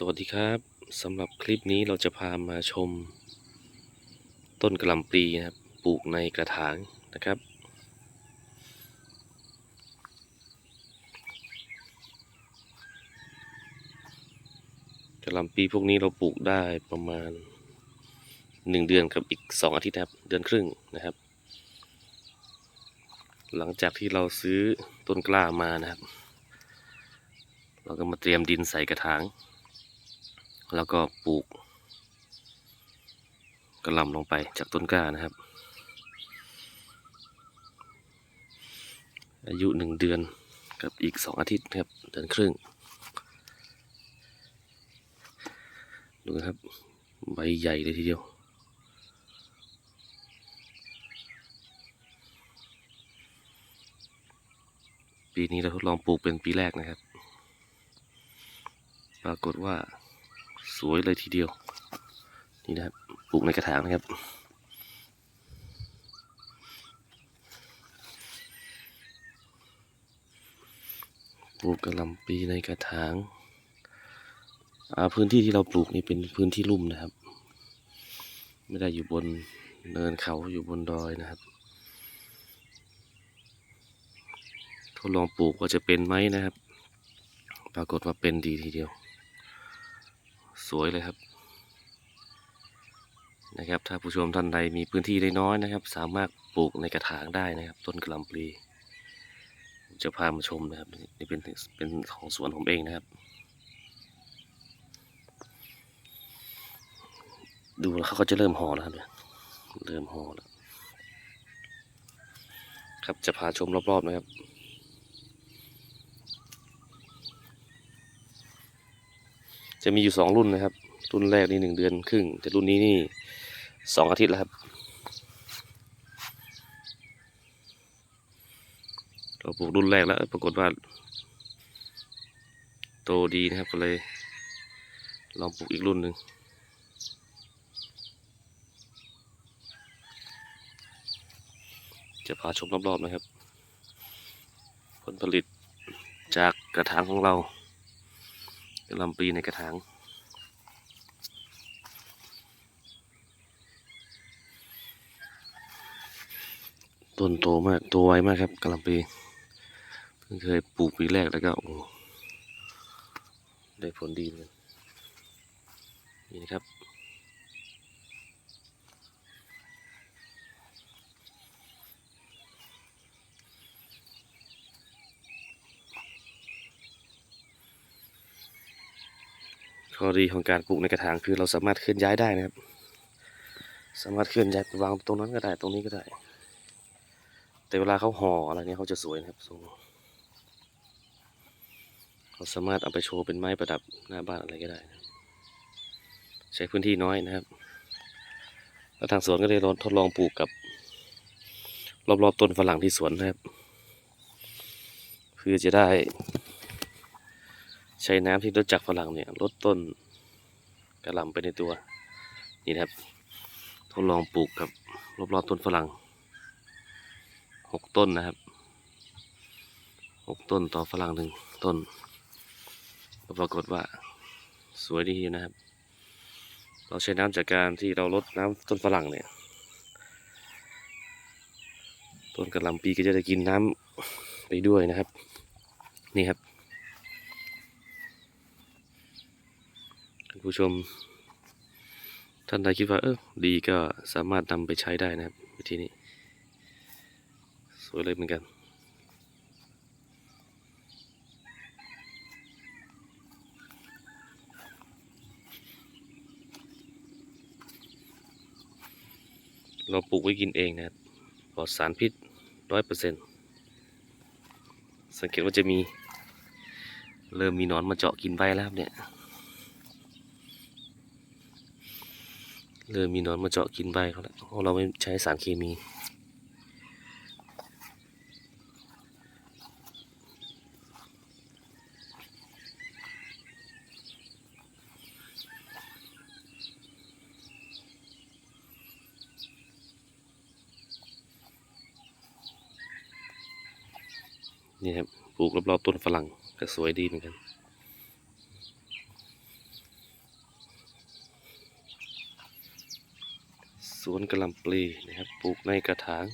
สวัสดีครับสำหรับคลิปนี้เราจะพามาชม ต้นกระลำปลีนะครับปลูกในกระถางนะครับ กระลำปีพวกนี้เราปลูกได้ประมาณหนึ่งเดือนกับอีกสองอาทิตย์นะครับเดือนครึ่งนะครับ หลังจากที่เราซื้อต้นกล้ามานะครับ เราก็มาเตรียมดินใส่กระถาง แล้วก็ปลูกกระลำลงไปจากต้นกล้านะครับ อายุหนึ่งเดือนกับอีกสองอาทิตย์ครับเดือนครึ่ง ดูนะครับ ใบใหญ่เลยทีเดียวปีนี้เราทดลองปลูกเป็นปีแรกนะครับ ปรากฏว่า สวยเลยทีเดียว นี่นะครับปลูกในกระถางนะครับ ปลูกกระลำปีในกระถางอ่าพื้นที่ที่เราปลูกนี่เป็นพื้นที่ลุ่มนะครับ ไม่ได้อยู่บนเนินเขาอยู่บนดอยนะครับทดลองปลูกว่าจะเป็นไหมนะครับ ปรากฏว่าเป็นดีทีเดียว สวยเลยครับ นะครับ ถ้าผู้ชมท่านใดมีพื้นที่ได้น้อยนะครับ สามารถปลูกในกระถางได้นะครับ ต้นกระลำปลีจะพามาชมนะครับนี่เป็นเป็นของสวนผมเองนะครับ ดูแล้วเขาก็จะเริ่มห่อแล้วครับเนี่ยเริ่มห่อแล้วครับจะพาชมรอบๆนะครับ จะมีอยู่สองรุ่นนะครับ รุ่นแรกนี่หนึ่งเดือนครึ่ง แต่รุ่นนี้นี่สองอาทิตย์แล้วครับ เราปลูกรุ่นแรกแล้ว ปรากฏว่า โตดีนะครับ ก็เลย ลองปลูกอีกรุ่นหนึ่งจะพาชมรอบๆนะครับ ผลผลิตจากกระถางของเรา กระลำปีในกระถางต้นโตมากโตไวมากครับกระหลำปีเพิ่งเคยปลูกปีแรกแล้วก็โอ้ได้ผลดีเลยนี่นะครับ ข้อดีของการปลูกในกระถางคือเราสามารถเคลื่อนย้ายได้นะครับ สามารถเคลื่อนย้ายไปวางตรงนั้นก็ได้ตรงนี้ก็ได้ แต่เวลาเขาห่ออะไรเนี่ยเขาจะสวยนะครับทรงเขาสามารถเอาไปโชว์เป็นไม้ประดับหน้าบ้านอะไรก็ได้นะครับใช้พื้นที่น้อยนะครับ แล้วทางสวนก็ได้ลองทดลองปลูกกับ รอบๆต้นฝรั่งที่สวนนะครับเพื่อจะได้ ใช้น้ำที่ลดจากฝรั่งเนี่ยลดต้นกระหล่ำไปในตัว นี่นะครับ ทดลองปลูกกับรอบๆต้นฝรั่งหกต้นนะครับหกต้นต่อฝรั่งหนึ่งต้นก็ปรากฏว่าสวยดีนะครับ เราใช้น้ำจากการที่เราลดน้ำต้นฝรั่งเนี่ย ต้นกระหล่ำปีก็จะได้กินน้ำไปด้วยนะครับ นี่ครับ ท่าน ผู้ชม ท่านใดคิดว่าเออดีก็สามารถนำไปใช้ได้นะครับวิธีนี้ สวยเลยเหมือนกันเราปลูกไว้กินเองนะครับปลอดสารพิษร้อยเปอร์เซ็นต์สังเกตว่าจะมี เริ่มมีนอนมาเจาะกินใบแล้วครับเนี่ย เริ่มมีหนอนมาเจาะกินใบเขาแล้วเพราะเราไม่ใช้สารเคมี นี่ครับปลูกรอบๆต้นฝรั่งก็สวยดีเหมือนกัน วนกระลำปลีนะครับปลูกในกระถาง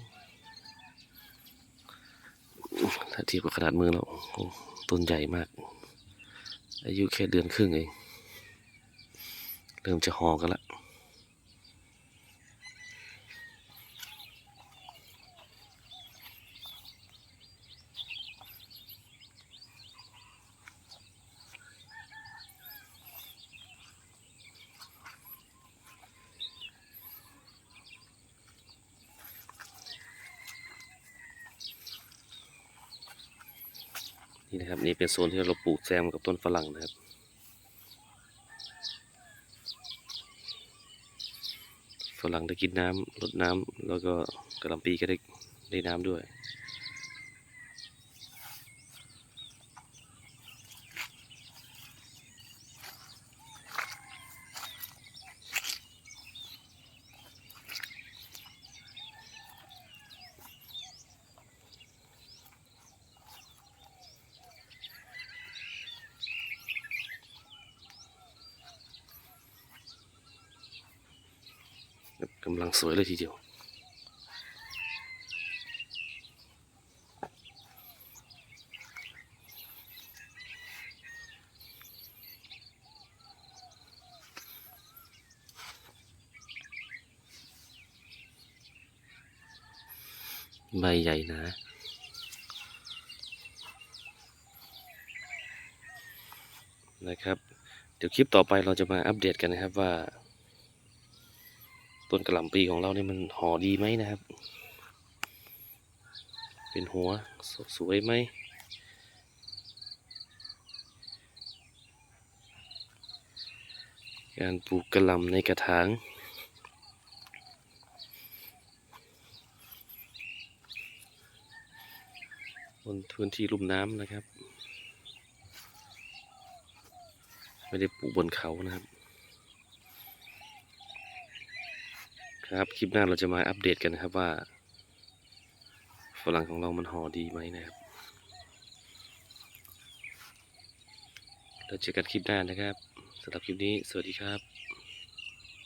ถ้าเทียบกับขนาดมือแล้วต้นใหญ่มาก อายุแค่เดือนครึ่งเอง เริ่มจะหอกันละ นี่นะครับนี่เป็นโซนที่เราปลูกแซมกับต้นฝรั่งนะครับ ฝรั่งได้กินน้ำลดน้ำแล้วก็กระลำปีก็ได้ได้น้ำด้วยำลังสวยเลยทีเดียว ใบใหญ่นะนะครับ เดี๋ยวคลิปต่อไปเราจะมาอัปเดตกันนะครับว่า ต้นกระหล่ำปีของเราเนี่ยมันห่อดีไหมนะครับ เป็นหัวสสวยไหมการปลูกกระหล่ำในกระถาง บนพื้นที่ลุ่มน้ำนะครับ ไม่ได้ปลูกบนเขานะครับ ครับคลิปหน้าเราจะมาอัปเดตกันนะครับว่าฝรั่งของเรามันห่อดีไหมนะครับเราเจอกันคลิปหน้านะครับสำหรับคลิปนี้สวัสดีครับ